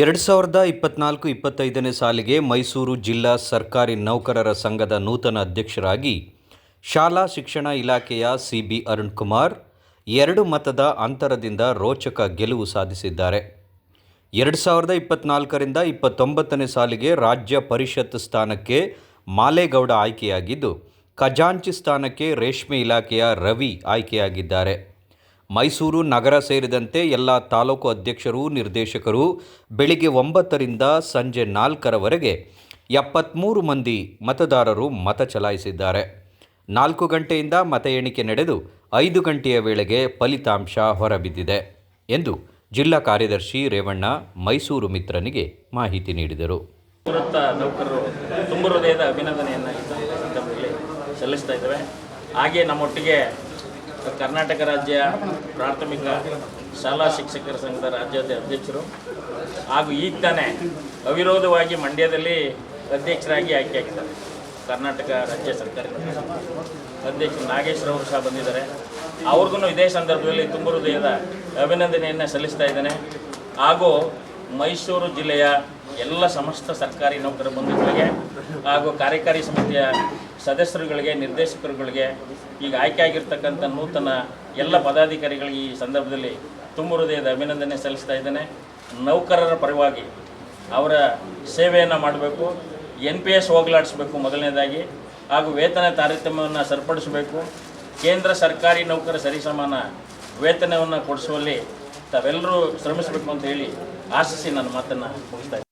ಎರಡು ಸಾವಿರದ ಇಪ್ಪತ್ನಾಲ್ಕು ಇಪ್ಪತ್ತೈದನೇ ಸಾಲಿಗೆ ಮೈಸೂರು ಜಿಲ್ಲಾ ಸರ್ಕಾರಿ ನೌಕರರ ಸಂಘದ ನೂತನ ಅಧ್ಯಕ್ಷರಾಗಿ ಶಾಲಾ ಶಿಕ್ಷಣ ಇಲಾಖೆಯ ಸಿ ಬಿ ಅರುಣ್ ಕುಮಾರ್ ಎರಡು ಮತದ ಅಂತರದಿಂದ ರೋಚಕ ಗೆಲುವು ಸಾಧಿಸಿದ್ದಾರೆ. ಎರಡು ಸಾವಿರದ ಇಪ್ಪತ್ನಾಲ್ಕರಿಂದ ಇಪ್ಪತ್ತೊಂಬತ್ತನೇ ಸಾಲಿಗೆ ರಾಜ್ಯ ಪರಿಷತ್ ಸ್ಥಾನಕ್ಕೆ ಮಾಲೇಗೌಡ ಆಯ್ಕೆಯಾಗಿದ್ದು, ಖಜಾಂಚಿ ಸ್ಥಾನಕ್ಕೆ ರೇಷ್ಮೆ ಇಲಾಖೆಯ ರವಿ ಆಯ್ಕೆಯಾಗಿದ್ದಾರೆ. ಮೈಸೂರು ನಗರ ಸೇರಿದಂತೆ ಎಲ್ಲ ತಾಲೂಕು ಅಧ್ಯಕ್ಷರು, ನಿರ್ದೇಶಕರು ಬೆಳಿಗ್ಗೆ ಒಂಬತ್ತರಿಂದ ಸಂಜೆ ನಾಲ್ಕರವರೆಗೆ ಎಪ್ಪತ್ತ್ಮೂರು ಮಂದಿ ಮತದಾರರು ಮತ ಚಲಾಯಿಸಿದ್ದಾರೆ. ನಾಲ್ಕು ಗಂಟೆಯಿಂದ ಮತ ಎಣಿಕೆ ನಡೆದು ಐದು ಗಂಟೆಯ ವೇಳೆಗೆ ಫಲಿತಾಂಶ ಹೊರಬಿದ್ದಿದೆ ಎಂದು ಜಿಲ್ಲಾ ಕಾರ್ಯದರ್ಶಿ ರೇವಣ್ಣ ಮೈಸೂರು ಮಿತ್ರನಿಗೆ ಮಾಹಿತಿ ನೀಡಿದರು. ಸಲ್ಲಿಸ್ತಾ ಹಾಗೆ ನಮ್ಮೊಟ್ಟಿಗೆ ಕರ್ನಾಟಕ ರಾಜ್ಯ ಪ್ರಾಥಮಿಕ ಶಾಲಾ ಶಿಕ್ಷಕರ ಸಂಘದ ರಾಜ್ಯದ ಅಧ್ಯಕ್ಷರು. ಹಾಗೂ ಈಗ ತಾನೇ ಅವಿರೋಧವಾಗಿ ಮಂಡ್ಯದಲ್ಲಿ ಅಧ್ಯಕ್ಷರಾಗಿ ಆಯ್ಕೆಯಾಗಿದ್ದಾರೆ ಕರ್ನಾಟಕ ರಾಜ್ಯ ಸರ್ಕಾರಿ ಅಧ್ಯಕ್ಷ ನಾಗೇಶ್ವರ ಅವರು ಸಹ ಬಂದಿದ್ದಾರೆ. ಅವ್ರಿಗೂ ಇದೇ ಸಂದರ್ಭದಲ್ಲಿ ತುಂಬ ಹೃದಯದ ಅಭಿನಂದನೆಯನ್ನು ಸಲ್ಲಿಸ್ತಾ ಇದ್ದೇನೆ. ಹಾಗೂ ಮೈಸೂರು ಜಿಲ್ಲೆಯ ಎಲ್ಲ ಸಮಸ್ತ ಸರ್ಕಾರಿ ನೌಕರ ಬಂಧುಗಳಿಗೆ ಹಾಗೂ ಕಾರ್ಯಕಾರಿ ಸಮಿತಿಯ ಸದಸ್ಯರುಗಳಿಗೆ, ನಿರ್ದೇಶಕರುಗಳಿಗೆ, ಈಗ ಆಯ್ಕೆಯಾಗಿರ್ತಕ್ಕಂಥ ನೂತನ ಎಲ್ಲ ಪದಾಧಿಕಾರಿಗಳಿಗೆ ಈ ಸಂದರ್ಭದಲ್ಲಿ ತುಂಬ ಹೃದಯದ ಅಭಿನಂದನೆ ಸಲ್ಲಿಸ್ತಾ ಇದ್ದೇನೆ. ನೌಕರರ ಪರವಾಗಿ ಅವರ ಸೇವೆಯನ್ನು ಮಾಡಬೇಕು ಎನ್ ಪಿ ಎಸ್ ಹೋಗಲಾಡಿಸಬೇಕು ಮೊದಲನೇದಾಗಿ ಹಾಗೂ ವೇತನ ತಾರತಮ್ಯವನ್ನು ಸರಿಪಡಿಸಬೇಕು. ಕೇಂದ್ರ ಸರ್ಕಾರಿ ನೌಕರ ಸರಿಸಮಾನ ವೇತನವನ್ನು ಕೊಡಿಸುವಲ್ಲಿ ತಾವೆಲ್ಲರೂ ಶ್ರಮಿಸಬೇಕು ಅಂತ ಹೇಳಿ ಆಶಿಸಿ ನನ್ನ ಮಾತನ್ನು ಮುಗಿಸ್ತಾ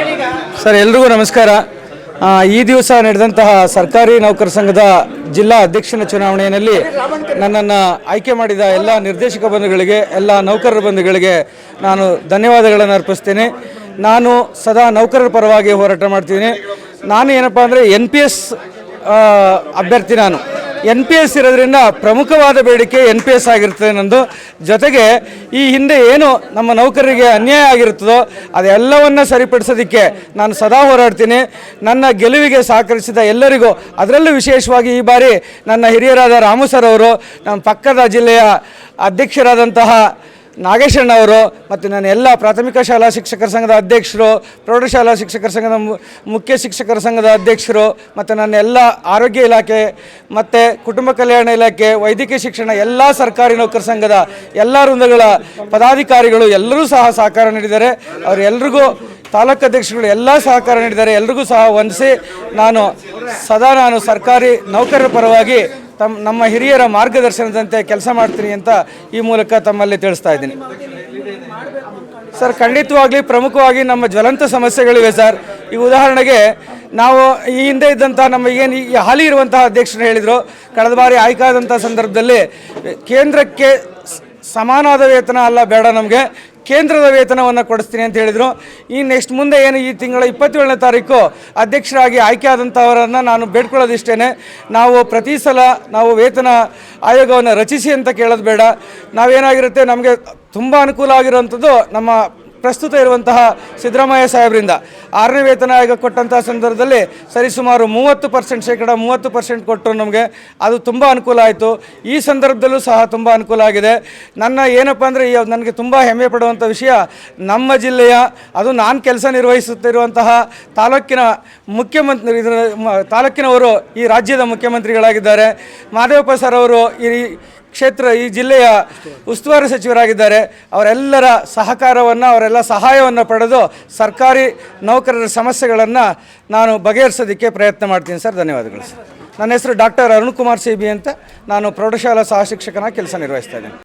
ಇದ್ದೀನಿ. ಸರ್ ಎಲ್ರಿಗೂ ನಮಸ್ಕಾರ. ಈ ದಿವಸ ನಡೆದಂತಹ ಸರ್ಕಾರಿ ನೌಕರ ಸಂಘದ ಜಿಲ್ಲಾ ಅಧ್ಯಕ್ಷನ ಚುನಾವಣೆಯಲ್ಲಿ ನನ್ನನ್ನು ಆಯ್ಕೆ ಮಾಡಿದ ಎಲ್ಲ ನಿರ್ದೇಶಕ ಬಂಧುಗಳಿಗೆ ಎಲ್ಲ ನೌಕರರ ಬಂಧುಗಳಿಗೆ ನಾನು ಧನ್ಯವಾದಗಳನ್ನು ಅರ್ಪಿಸ್ತೇನೆ. ನಾನು ಸದಾ ನೌಕರರ ಪರವಾಗಿ ಹೋರಾಟ ಮಾಡ್ತೀನಿ ನಾನು ಏನಪ್ಪ ಅಂದರೆ ಎನ್ ಪಿ ಎಸ್ ಅಭ್ಯರ್ಥಿ ನಾನು. ಎನ್ ಪಿ ಎಸ್ ಇರೋದ್ರಿಂದ ಪ್ರಮುಖವಾದ ಬೇಡಿಕೆ ಎನ್ ಪಿ ಎಸ್ ಆಗಿರ್ತದೆ ನಂದು. ಜೊತೆಗೆ ಈ ಹಿಂದೆ ಏನು ನಮ್ಮ ನೌಕರರಿಗೆ ಅನ್ಯಾಯ ಆಗಿರುತ್ತದೋ ಅದೆಲ್ಲವನ್ನು ಸರಿಪಡಿಸೋದಕ್ಕೆ ನಾನು ಸದಾ ಹೋರಾಡ್ತೀನಿ. ನನ್ನ ಗೆಲುವಿಗೆ ಸಹಕರಿಸಿದ ಎಲ್ಲರಿಗೂ ಅದರಲ್ಲೂ ವಿಶೇಷವಾಗಿ ಈ ಬಾರಿ ನನ್ನ ಹಿರಿಯರಾದ ರಾಮು ಸರ್ ಅವರು, ನಮ್ಮ ಪಕ್ಕದ ಜಿಲ್ಲೆಯ ಅಧ್ಯಕ್ಷರಾದಂತಹ ನಾಗೇಶಣ್ಣ ಅವರು ಮತ್ತು ನನ್ನ ಎಲ್ಲ ಪ್ರಾಥಮಿಕ ಶಾಲಾ ಶಿಕ್ಷಕರ ಸಂಘದ ಅಧ್ಯಕ್ಷರು ಪ್ರೌಢಶಾಲಾ ಶಿಕ್ಷಕರ ಸಂಘದ ಮುಖ್ಯ ಶಿಕ್ಷಕರ ಸಂಘದ ಅಧ್ಯಕ್ಷರು ಮತ್ತು ನನ್ನ ಎಲ್ಲ ಆರೋಗ್ಯ ಇಲಾಖೆ ಮತ್ತು ಕುಟುಂಬ ಕಲ್ಯಾಣ ಇಲಾಖೆ, ವೈದ್ಯಕೀಯ ಶಿಕ್ಷಣ, ಎಲ್ಲ ಸರ್ಕಾರಿ ನೌಕರ ಸಂಘದ ಎಲ್ಲ ವೃಂದಗಳ ಪದಾಧಿಕಾರಿಗಳು ಎಲ್ಲರೂ ಸಹ ಸಹಕಾರ ನೀಡಿದ್ದಾರೆ. ಅವರೆಲ್ಲರಿಗೂ ತಾಲೂಕು ಅಧ್ಯಕ್ಷರುಗಳು ಎಲ್ಲ ಸಹಕಾರ ನೀಡಿದ್ದಾರೆ. ಎಲ್ರಿಗೂ ಸಹ ವಂದಿಸಿ ನಾನು ಸದಾ ನಾನು ಸರ್ಕಾರಿ ನೌಕರರ ಪರವಾಗಿ ತಮ್ಮ ನಮ್ಮ ಹಿರಿಯರ ಮಾರ್ಗದರ್ಶನದಂತೆ ಕೆಲಸ ಮಾಡ್ತೀನಿ ಅಂತ ಈ ಮೂಲಕ ತಮ್ಮಲ್ಲಿ ತಿಳಿಸ್ತಾ ಇದ್ದೀನಿ. ಸರ್, ಖಂಡಿತವಾಗಲಿ, ಪ್ರಮುಖವಾಗಿ ನಮ್ಮ ಜ್ವಲಂತ ಸಮಸ್ಯೆಗಳಿವೆ ಸರ್. ಈ ಉದಾಹರಣೆಗೆ ನಾವು ಈ ಹಿಂದೆ ಇದ್ದಂಥ ನಮ್ಮ ಏನು ಈ ಹಾಲಿ ಇರುವಂತಹ ಅಧ್ಯಕ್ಷರು ಹೇಳಿದರು, ಕಳೆದ ಬಾರಿ ಆಯ್ಕಾದಂಥ ಸಂದರ್ಭದಲ್ಲಿ ಕೇಂದ್ರಕ್ಕೆ ಸಮಾನವಾದ ವೇತನ ಅಲ್ಲ ಬೇಡ ನಮಗೆ. ಕೇಂದ್ರದ ವೇತನವನ್ನು ಕೊಡಿಸ್ತೀನಿ ಅಂತ ಹೇಳಿದರು. ಈ ನೆಕ್ಸ್ಟ್ ಮುಂದೆ ಏನು ಈ ತಿಂಗಳ ಇಪ್ಪತ್ತೇಳನೇ ತಾರೀಕು ಅಧ್ಯಕ್ಷರಾಗಿ ಆಯ್ಕೆ ಆದಂಥವರನ್ನು ನಾನು ಬೇಡ್ಕೊಳ್ಳೋದಿಷ್ಟೇ ನಾವು ಪ್ರತಿ ಸಲ ನಾವು ವೇತನ ಆಯೋಗವನ್ನು ರಚಿಸಿ ಅಂತ ಕೇಳೋದು ಬೇಡ. ನಾವೇನಾಗಿರುತ್ತೆ ನಮಗೆ ತುಂಬ ಅನುಕೂಲ ಆಗಿರುವಂಥದ್ದು ನಮ್ಮ ಪ್ರಸ್ತುತ ಇರುವಂತಹ ಸಿದ್ದರಾಮಯ್ಯ ಸಾಹೇಬರಿಂದ ಆರನೇ ವೇತನ ಆಯೋಗ ಕೊಟ್ಟಂತಹ ಸಂದರ್ಭದಲ್ಲಿ ಸರಿಸುಮಾರು ಮೂವತ್ತು ಪರ್ಸೆಂಟ್ ಶೇಕಡ, ಮೂವತ್ತು ಪರ್ಸೆಂಟ್ ಕೊಟ್ಟರು ನಮಗೆ. ಅದು ತುಂಬ ಅನುಕೂಲ ಆಯಿತು. ಈ ಸಂದರ್ಭದಲ್ಲೂ ಸಹ ತುಂಬ ಅನುಕೂಲ ಆಗಿದೆ. ನನ್ನ ಏನಪ್ಪ ಅಂದರೆ ನನಗೆ ತುಂಬ ಹೆಮ್ಮೆ ಪಡುವಂಥ ವಿಷಯ ನಮ್ಮ ಜಿಲ್ಲೆಯ, ಅದು ನಾನು ಕೆಲಸ ನಿರ್ವಹಿಸುತ್ತಿರುವಂತಹ ತಾಲೂಕಿನ ಮುಖ್ಯಮಂತ್ರಿ ಇದರ ತಾಲೂಕಿನವರು ಈ ರಾಜ್ಯದ ಮುಖ್ಯಮಂತ್ರಿಗಳಾಗಿದ್ದಾರೆ. ಮಾದೇವಪ್ಪ ಸರ್ ಅವರು ಈ ಕ್ಷೇತ್ರ ಈ ಜಿಲ್ಲೆಯ ಉಸ್ತುವಾರಿ ಸಚಿವರಾಗಿದ್ದಾರೆ. ಅವರೆಲ್ಲರ ಸಹಕಾರವನ್ನು, ಅವರೆಲ್ಲ ಸಹಾಯವನ್ನು ಪಡೆದು ಸರ್ಕಾರಿ ನೌಕರರ ಸಮಸ್ಯೆಗಳನ್ನು ನಾನು ಬಗೆಹರಿಸೋದಕ್ಕೆ ಪ್ರಯತ್ನ ಮಾಡ್ತೀನಿ ಸರ್. ಧನ್ಯವಾದಗಳು ಸರ್. ನನ್ನ ಹೆಸರು doctor Arun Kumar C B ಅಂತ. ನಾನು ಪ್ರೌಢಶಾಲಾ ಸಹ ಶಿಕ್ಷಕನ ಕೆಲಸ ನಿರ್ವಹಿಸ್ತಾ ಇದ್ದೀನಿ.